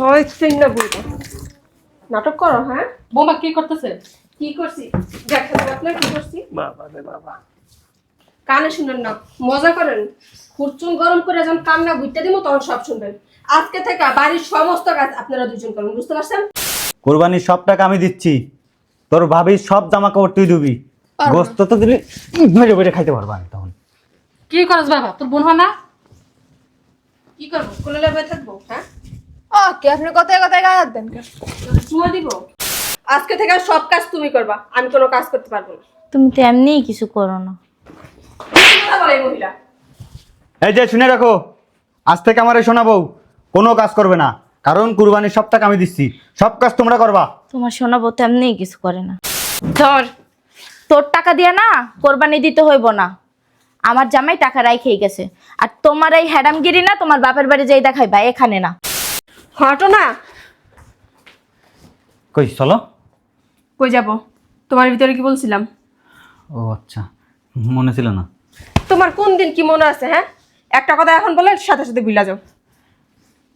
হয় নাটক করো হ্যাঁ? বৌমা কি করতেছে? কি করছি? দেখেন আপনার কি করছি? বাবা রে বাবা। কানে শুনেন না মজা করেন। খুরচুন গরম করে যখন কান্না বুঝতে দিব তখন সব শুনবেন। আজকে থেকে বাড়ির সমস্ত কাজ আপনারা দুজন করুন বুঝতে পারছেন? কোরবানির সব টাকা আমি দিচ্ছি। তোর ভাবি সব জামা কাপড় তুই দিবি। পারব না। গোস্ত তো দিলি মেরে মেরে খাইতে পারবা না তখন। কি করছ বাবা তোর বোন হয় না? কি করব? কোলে লেবে থাকব হ্যাঁ? ওকে আপনি কথায় কথায় গায়ে হাত দেন? চুমা দিব? আজকে থেকে আর সব কাজ তুমি করবা আমি কোনো কাজ করতে পারব না। তুমি তো এমনিই কিছু করো না। কথা বলে এই মহিলা? এই যে শুনে রাখো আজ থেকে আমার এই শোনাবো কোনো কাজ করবে না কারণ কুরবানির সব টাকা আমি দিচ্ছি সব কাজ তোমরা করবা। তোমার শোনাবো তো এমনিই কিছু করে না। ধর তোর টাকা দিয়ে না কোরবানি দিতে হইব না। আমার জামাই টাকা রাই খেয়ে গেছে। আর তোমার এই হ্যাডামগিরি না তোমার বাপের বাড়ি যেই দেখাইবা এখানে না। হটো না? কই চলো। কই যাব? তোমার ভিতরে কি বলছিলাম? ও আচ্ছা। মনে ছিল না। তোমার কোন দিন কি মনে আছে হ্যাঁ? একটা কথা এখন বলে সাথে সাথে বিলা যাও।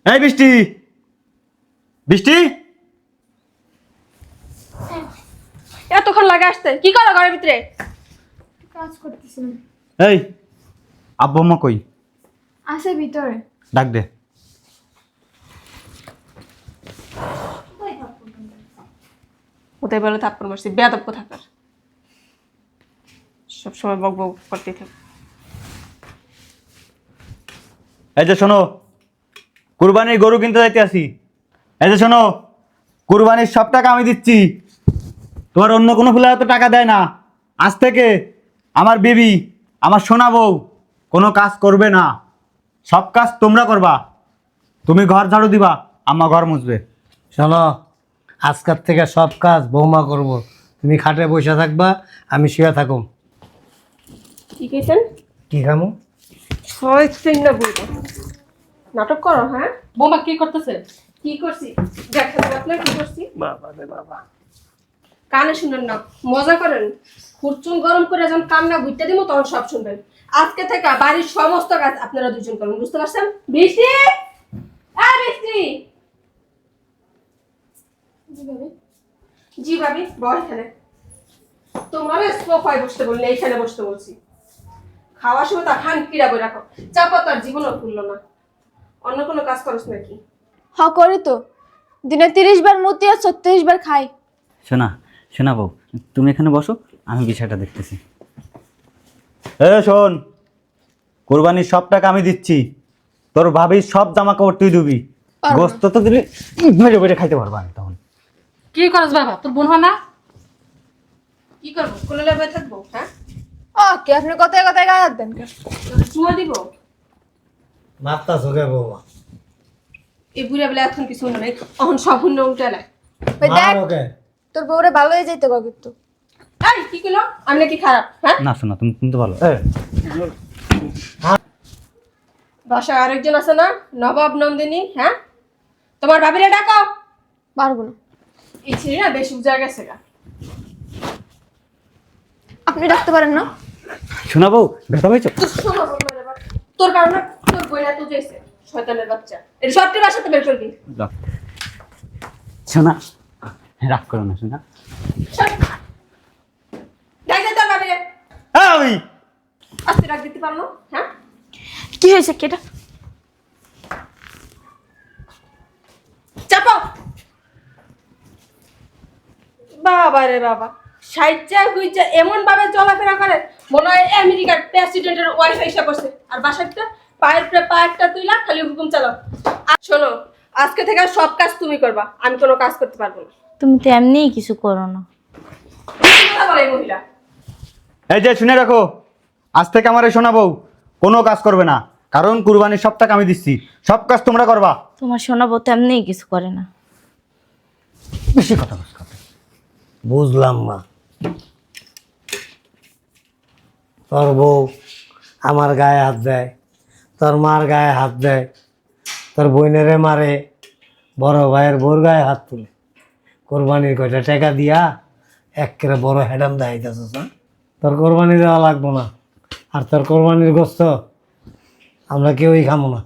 এই বৃষ্টি! বৃষ্টি? এতক্ষণ লাগে আসতে। কি করো ঘরের ভিতরে? কাজ করতেছিলাম। এই আব্বু আম্মা কই? আসে ভিতরে। ডাক দে। ওটাই বলে থাপ্পড় মারছি বেয়াদব কোথাকার? সবসময় বক বক করতেই থাকে। এই যে শোনো কুরবানির গরু কিনতে যাইতে আসি। এই যে শোনো কুরবানির সব টাকা আমি দিচ্ছি। তোমার অন্য কোনো ফুলে তো টাকা দেয় না। আজ থেকে আমার বেবি আমার সোনা বউ কোনো কাজ করবে না। সব কাজ তোমরা করবা। তুমি ঘর ঝাড়ু দিবা আমার ঘর মুছবে। শোনো আজকের থেকে সব কাজ বৌমা করব। তুমি খাটে বসে থাকবা আমি শুয়ে থাকুম। কি কইছেন? কি খামু? হয় চিন্না বুড়ো নাটক করো হ্যাঁ? বৌমা কি করতেছে? কি করছি? দেখেন আপনার কি করছি? বাবা রে বাবা। কানে শুনেন না মজা করেন। খুরচুন গরম করে যখন কান্না বুঝতে দিব তখন সব শুনবেন। আজকে থেকে বাড়ির সমস্ত কাজ আপনারা দুজন করুন বুঝতে পারছেন? বৃষ্টি! আ বৃষ্টি! জি ভাবি বল এখানে। তোমার সোফায় বসতে বললে এখানে বসতে বলছি। খাওয়ার সময় তা খান কিরা বই রাখো। চাপা তার জীবনও খুললো না। অন্য কোনো কাজ করছ নাকি? হ করি তো। দিনে তিরিশ বার মুতি আর ছত্রিশ বার খাই। শোনা শোনা বউ তুমি এখানে বসো আমি বিষয়টা দেখতেছি। এ শোন কোরবানির সব টাকা আমি দিচ্ছি। তোর ভাবির সব জামা কাপড় তুই দিবি। পারব গোস্ত তো দিলি মেরে মেরে খাইতে পারবা না তখন। কি করছ বাবা? তোর বোন হয় না? কি করব? কোলে লেবে থাকব? হ্যাঁ? ওকে আপনি কথায় কথায় গায়ে হাত দেন? কেন? তোকে দিব? মাত্রা চোখে বৌমা? এই বুড়া বেলা এখন কিছু নেই। এখন সব শূন্য উল্টালে ওই দেখ তোর বউরে ভালো হয়ে যাইতে কবে কিন্তু। এই কি কইলো? আমি নাকি খারাপ হ্যাঁ? না শোনা তুমি তুমি তো ভালো। এ, বাসায় আরেকজন আছে না? নবাব নন্দিনী হ্যাঁ? তোমার ভাবিরে ডাকো। পারব না। এই না বেশ উজা গেছে গা। আপনি ডাকতে পারেন না। শোনা বউ ব্যথা হয়েছ তোর কারণে তোর বইরা তো যেছে শয়তানের বাচ্চা। এটা সবটি বাসাতে বের করবি। শোনা রাগ করো না শোনা। আস্তে ডাক দিতে পারল হ্যাঁ? কি হয়েছে কেটা চাপো বাবা রে বাবা। সাইজা গুইজা এমন ভাবে চলাফেরা করে মনে হয় আমেরিকার প্রেসিডেন্টের ওয়াইফ এসে করছে আর বাসাটা পায়ের পরে পায়েরটা তুইলা খালি হুকুম চালাও। আর শোনো আজকে থেকে সব কাজ তুমি করবা আমি কোনো কাজ করতে পারব না। তুমি তো এমনিই কিছু করো না। কথা বলে এই মহিলা। এই যে শুনে রাখো আজ থেকে আমার এই শোনা বউ কোনো কাজ করবে না। কারণ কুরবানির সব টাকা আমি দিচ্ছি সব কাজ তোমরা করবা। তোমার শোনাবো তো এমনিই কিছু করে না। বেশি কথা বলছ। বুঝলাম মা তোর বউ আমার গায়ে হাত দেয়, তোর মার গায়ে হাত দেয়, তোর বোনেরে মারে, বড় ভাইয়ের বোর গায়ে হাত তুলে। কোরবানির কয়টা টাকা দিয়া একেবারে বড় হেডাম দেখাইতেছ তোর কোরবানি দেওয়া লাগবো না। আর তোর কোরবানির গোস্ত আমরা কেউই খামো না।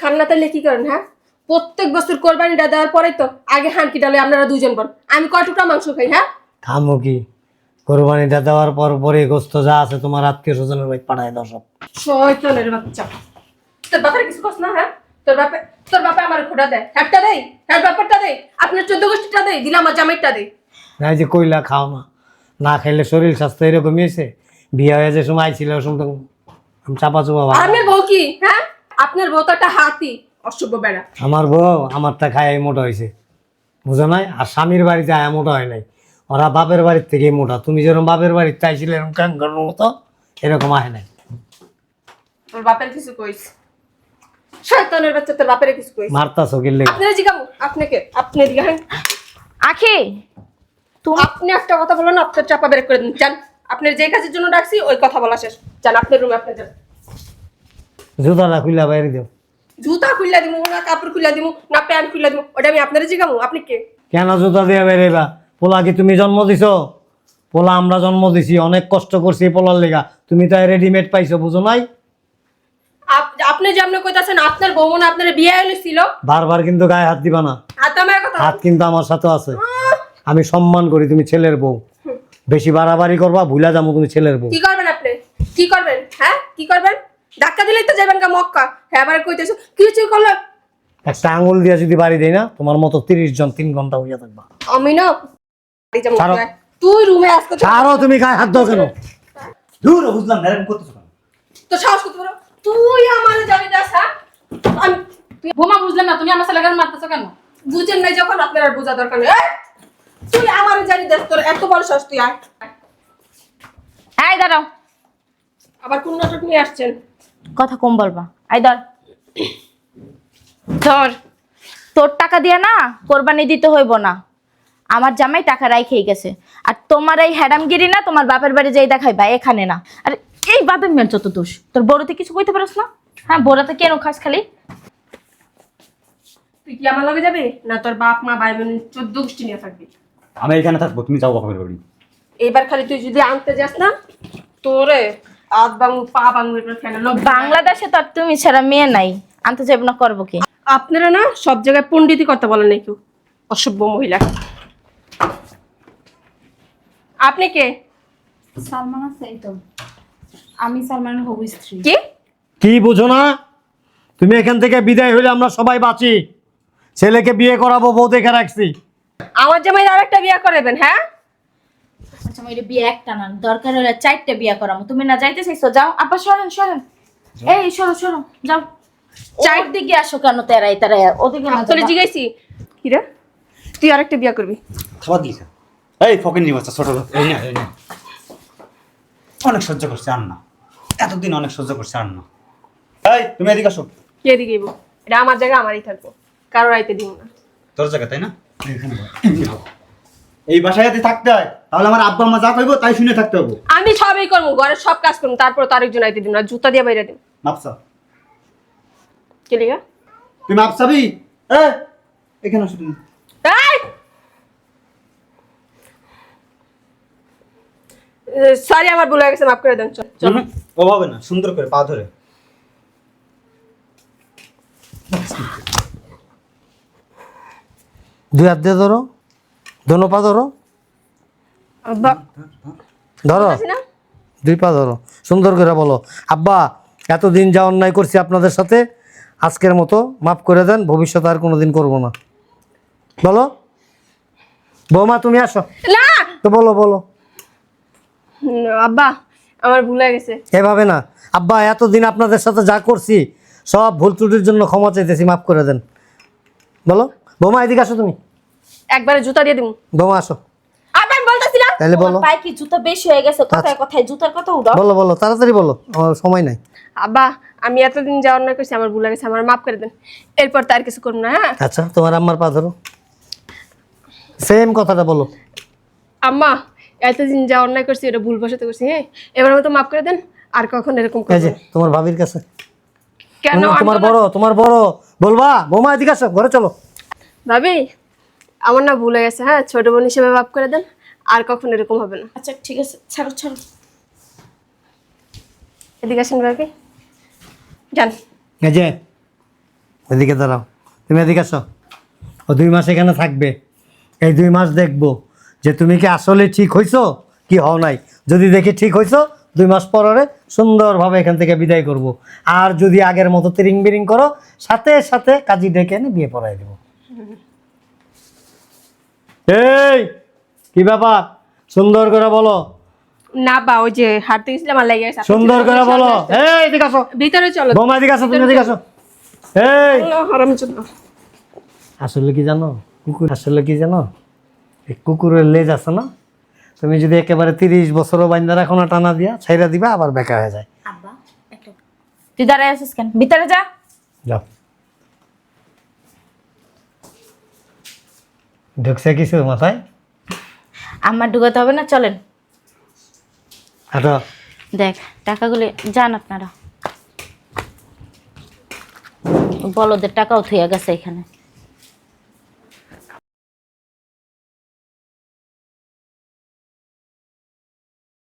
খান্না তাহলে কি করেন হ্যাঁ? প্রত্যেক বছর কোরবানিটা দেওয়ার পরেই তো আগে হাঁকি ডালে আপনারা দুজন বোন আমি কয় টুকরা মাংস খাই হ্যাঁ? খামো কি? কোরবানিটা দেওয়ার পর পরে গোস্ত যা আছে তোমার আত্মীয় স্বজনের বাড়ি পাঠায় দাও সব। শয়তানের বাচ্চা। তোর বাপের কিছু কস না হ্যাঁ? তোর বাপে তোর বাপে আমার খোটা দেয়। হ্যাটটা দেই হ্যাঁ ব্যাপারটা দেই আপনার চোদ্দ গোষ্ঠীটা দেই দিলাম আমার জামাইটা দেই। এই যে কইলা খাও না। না খাইলে শরীর স্বাস্থ্য এরকমই হয়েছে বিয়ে হয়ে যে সময় আইছিল সময় আমি চাপা চুপা আর ভালো বউ কি হ্যাঁ? আপনার বউ তো একটা হাতি। অশুভ বেড়া। আমার বউ আমারটা খায় মোটা হয়েছে বুঝো নাই? আর স্বামীর বাড়িতে আয়া মোটা হয় নাই। ওরা বাপের বাড়ির থেকেই মোটা। তুমি যেরকম বাপের বাড়িতে চাইছিলে এরকম ক্যাঙ্কারের মতো এরকম আয় নাই। তোর বাপের কিছু কইস? শয়তানের বাচ্চা তোর বাপের কিছু কইস? মারতা চকির লেগে? আপনারা জিগামু। আপনাকে আপনি জিগান আখি তুমি আপনি একটা কথা বলেন আপনার চাপা বের করে দিন। যান আপনার যে কাজের জন্য ডাকছি ওই কথা বলা শেষ। যান আপনার রুমে আপনি যান। জুতাটা খুলে বাইরে দিও। জুতা খুললা দিমু না কাপড় খুললা দিমু না প্যান্ট খুললা দিমু ওটা আমি আপনারা জিগামু। আপনি কে? কেন জুতা দিয়ে বেরেবা পোলা কি তুমি জন্ম দিছো? পোলা আমরা জন্ম দিছি অনেক কষ্ট করছি পোলার লেগা। তুমি তো রেডিমেড পাইছো বুঝো নাই? আপনি যে আপনি কইতাছেন আপনার বউ মনে আপনার বিয়ে হয়েছিল বারবার কিন্তু গায়ে হাত দিবা না। হাত আমার কথা হাত কিন্তু আমার সাথে আছে। আমি সম্মান করি তুমি ছেলের বউ। বেশি বাড়াবাড়ি করবা ভুলা যাব তুমি ছেলের বউ। কি করবেন আপনি? কি করবেন? হ্যাঁ? কি করবেন? ধাক্কা দিলেই তো যাবেন কা মক্কা। হ্যাঁ আবার কইতেছো কিছু করল একটা আঙুল দিয়ে যদি বাড়ি দেই না তোমার মতো তিরিশ জন তিন ঘণ্টা হইয়া থাকবা। আমি না বাড়ি যাব। ছাড়ো। তুই রুমে আসতে ছাড়ো তুমি গায়ে হাত দাও কেন? দূর বুঝলাম না এরকম করতেছো কেন? তো সাহস করতে পারো? তুই আমার যাবি দাস হ্যাঁ আমি তুই বোমা বুঝলেন না তুমি আমার ছেলেকে মারতেছো কেন? বুঝেন নাই যখন আপনার আর বোঝা দরকার নেই। এই, তুই আমার জানি দেখ তোর এত বড় সাহস তুই আয়। এই দাঁড়াও। আবার কোন নাটক নিয়ে আসছেন? কথা কম বলবা। আই ধর। ধর। তোর টাকা দিয়ে না কোরবানি দিতে হইব না। আমার জামাই টাকা রাইখেই গেছে। আর তোমার এই হ্যাডামগিরি না তোমার বাপের বাড়ি যেই দেখাইবা এখানে না। আর এই বাদাম মেন যত দোষ। তোর বড়তে কিছু কইতে পারস না? হ্যাঁ বড়তে কেন খাস খালি? তুই কি আমার লগে যাবি? না তোর বাপ মা ভাই বোন চোদ্দ গোষ্ঠী নিয়ে থাকবি? আমি এখানে থাকব তুমি যাও বাপের বাড়ি। এইবার খালি তুই যদি আনতে যাস না তোরে পা বাংলাদেশে তো আর তুমি ছাড়া মেয়ে নাই। আনতে যাব না করব কি? আপনারা না সব জায়গায় পণ্ডিতই করতে বলেন নাই কেউ। অসভ্য মহিলা। আপনি কে? সালমান আছে তো। আমি সালমানের হবু স্ত্রী। কি? কি বুঝো না? তুমি এখান থেকে বিদায় হইলে আমরা সবাই বাঁচি। ছেলেকে বিয়ে করাবো বউ দেখে রাখছি। আমার জামাই আর একটা বিয়ে করাবেন হ্যাঁ? আচ্ছা আমার বিয়ে একটা না দরকার হলে চারটে বিয়ে করামো। তুমি না যাইতে চাইছো যাও। আপা সরেন সরেন। এই সরো সরো যাও। চার দিকে আসো কেন তেরাই তেরাই ওদিকে না চলে জিগাইছি। কিরা তুই আর একটা বিয়ে করবি। খাবার এই ফকির নিয়ে ছোট লোক। এই না এই না। অনেক সহ্য করছে আর না। এতদিন অনেক সহ্য করছে আর না। এই তুমি এদিকে আসো। কে দিকে এটা আমার জায়গা আমারই থাকব। কারও রাইতে দিব না। তোর জায়গা তাই না? এখানে। এই বাসায় যদি থাকতে হয় তাহলে আমার আব্বা আম্মা যা কইবো তাই শুনে থাকতে হবে। আমি সবই করব ঘরের সব কাজ করব তারপর তো আরেকজন আইতে দিব না জুতা দিয়ে বাইরে দিন মাপসা। কে লিগা? তুই মাপসাবি? এ এখানে আসো তুমি। এই! সরি আমার ভুল হয়ে গেছে মাফ করে দেন চল চল। ওভাবে না সুন্দর করে পা ধরে। দুই হাত দিয়ে ধরো। দোনো পা ধরো। আব্বা। ধরো। দুই পা ধরো। সুন্দর করে বলো। আব্বা এতদিন যা অন্যায় করছি আপনাদের সাথে আজকের মতো মাফ করে দেন ভবিষ্যতে আর কোনোদিন করব না। বলো। বৌমা তুমি আসো। না! তো বলো বলো। আব্বা আমার ভুল গেছে। এভাবে না। আব্বা এতদিন আপনাদের সাথে যা করছি সব ভুল ত্রুটির জন্য ক্ষমা চাইতেছি মাফ করে দেন। বলো। বৌমা এদিকে আসো তুমি। একবারে জুতা দিয়ে দিব বৌমা আসো। আব্বা আমি বলতেছি না। তাহলে বলো। পায়ে কি জুতা বেশি হয়ে গেছে? কথায় কথায়? জুতার কথা উঠাও বলো বলো তাড়াতাড়ি বলো। আমার সময় নাই। আব্বা আমি এতদিন যা অন্যায় করছি আমার ভুল হয়ে গেছে আমার মাফ করে দেন। এরপর তার কিছু করব না হ্যাঁ? আচ্ছা তোমার আম্মার পা ধরো। সেম কথাটা বলো। আম্মা এতদিন যা অন্যায় করছি এটা ভুল বসাতে করছি হ্যাঁ? এবার মতো মাফ করে দেন আর কখন এরকম এই যে। তোমার ভাবির কাছে। কেন তোমার-? বড় তোমার বড়। বলবা বৌমা এদিকে আসো ঘরে চলো। ভাবি আমার না ভুল হয়ে গেছে হ্যাঁ? ছোট বোন হিসেবে মাফ করে দেন আর কখন এরকম হবে না। আচ্ছা ঠিক আছে ছাড়ো ছাড়ো। এদিকে আসেন ভাবি যান। এই যে এদিকে দাঁড়াও। তুমি এদিকে আসো। ও দুই মাস এখানে থাকবে। এই দুই মাস দেখব যে তুমি কি আসলে ঠিক হইছো কি হও নাই। যদি দেখি ঠিক হইছো দুই মাস পরে সুন্দরভাবে এখান থেকে বিদায় করব। আর যদি আগের মতো তিরিং বিরিং করো সাথে সাথে কাজী ডেকে এনে বিয়ে পড়াই দেবো। এই কি ব্যাপার? সুন্দর করে বলো। না বা ওই যে হাঁটতে গেছিলাম আমার লেগে গেছে সুন্দর করে বলো। এই এদিকে আসো। ভিতরে চলো। বোমা এদিকে আসো তুমি এদিকে আসো। এই। হারাম আসলে কি জানো? কুকুর আসলে কি জানো? এই কুকুরের লেজ আছে না? তুমি যদি একেবারে তিরিশ বছরও বাইন্দা রাখো না টানা দিয়া ছাইরা দিবা আবার বেকা হয়ে যায়। আব্বা তুই দাঁড়ায় আছিস কেন? ভিতরে যা। যাও। ঢুকছে কিছু মাথায়? আমার ঢুকাতে হবে না চলেন। দেখ টাকাগুলি যান আপনারা। বলদের টাকাও থইয়া গেছে এখানে।